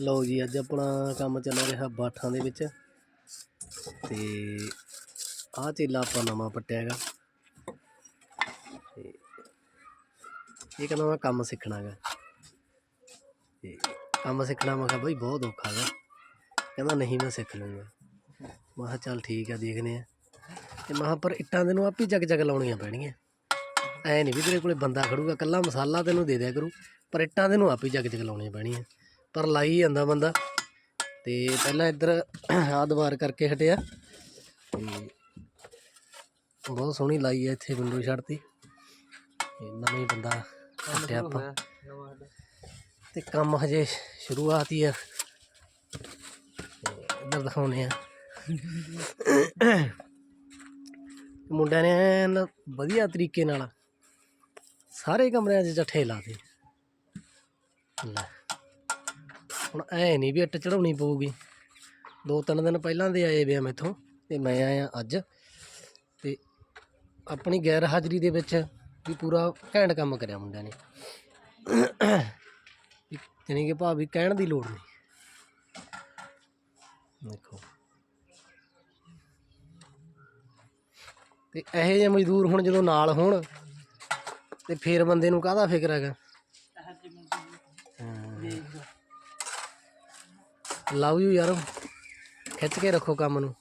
ਲਓ ਜੀ, ਅੱਜ ਆਪਣਾ ਕੰਮ ਚੱਲ ਰਿਹਾ ਬਾਠਾਂ ਦੇ ਵਿੱਚ। ਤੇ ਆਹ ਚੇਲਾ ਆਪਾਂ ਨਵਾਂ ਪੱਟਿਆ ਹੈਗਾ। ਤੇ ਇਹ ਕਹਿੰਦਾ ਮੈਂ ਕੰਮ ਸਿੱਖਣਾ ਹੈਗਾ। ਤੇ ਕੰਮ ਸਿੱਖਣਾ ਮੈਂ ਕਿਹਾ ਬਈ ਬਹੁਤ ਔਖਾ ਹੈਗਾ। ਕਹਿੰਦਾ ਨਹੀਂ ਮੈਂ ਸਿੱਖ ਲੂੰਗਾ ਮੈਂ ਕਿਹਾ ਚੱਲ ਠੀਕ ਆ, ਦੇਖਦੇ ਆ। ਤੇ ਮੈਂ ਕਿਹਾ ਪਰ ਇੱਟਾਂ ਦੇ ਨੂੰ ਆਪੇ ਜਗ ਜਗ ਲਾਉਣੀਆਂ ਪੈਣੀਆਂ ਐ ਨਹੀਂ ਵੀ ਤੇਰੇ ਕੋਲੇ ਬੰਦਾ ਖੜੂਗਾ ਕੱਲਾ ਮਸਾਲਾ ਤੈਨੂੰ ਦੇ ਦਿਆ ਕਰੂ, ਪਰ ਇੱਟਾਂ ਦੇ ਨੂੰ ਆਪੇ ਜਗ ਜਗ ਲਾਉਣੀਆਂ ਪੈਣੀਆਂ। ਪਰ ਲਾਈ ਜਾਂਦਾ ਬੰਦਾ। ਤੇ ਪਹਿਲਾਂ ਇੱਧਰ ਆਹ ਦੀਵਾਰ ਕਰਕੇ ਹਟਿਆ। ਤੇ ਬਹੁਤ ਸੋਹਣੀ ਲਾਈ ਹੈ ਇੱਥੇ ਵਿੰਡੋ ਛੱਡਤੀ। ਇਹ ਨਵੇਂ ਬੰਦਾ ਹਟਿਆ ਆਪਾਂ। ਤੇ ਕੰਮ ਹਜੇ ਸ਼ੁਰੂਆਤ ਹੀ ਆ। ਇੱਧਰ ਦਿਖਾਉਨੇ ਆ। ਮੁੰਡਿਆਂ ਨੇ ਵਧੀਆ ਤਰੀਕੇ ਨਾਲ ਸਾਰੇ ਕਮਰਿਆਂ 'ਚ ਚੱਠੇ ਲਾਤੇ ਲੈ ਹੁਣ ਐ ਨਹੀਂ ਵੀ ਇੱਟ ਚੜਾਉਣੀ ਪਊਗੀ। ਦੋ ਤਿੰਨ ਦਿਨ ਪਹਿਲਾਂ ਦੇ ਆਏ ਵੇ ਆ ਮੈਥੋਂ, ਤੇ ਮੈਂ ਆਇਆ ਅੱਜ। ਤੇ ਆਪਣੀ ਗੈਰ ਹਾਜ਼ਰੀ ਦੇ ਵਿੱਚ ਵੀ ਪੂਰਾ ਘੈਂਟ ਕੰਮ ਕਰਿਆ ਮੁੰਡਿਆਂ ਨੇ। ਵੀ ਕਿ ਭਾਵੇਂ ਕਹਿਣ ਦੀ ਲੋੜ ਨਹੀਂ। ਦੇਖੋ। ਤੇ ਇਹੋ ਜਿਹੇ ਮਜ਼ਦੂਰ ਹੁਣ ਜਦੋਂ ਨਾਲ ਹੋਣ ਤੇ ਫੇਰ ਬੰਦੇ ਨੂੰ ਕਾਹਦਾ ਫਿਕਰ ਹੈਗਾ? ਲਵ ਯੂ ਯਾਰ। ਖਿੱਚ ਕੇ ਰੱਖੋ ਕੰਮ ਨੂੰ।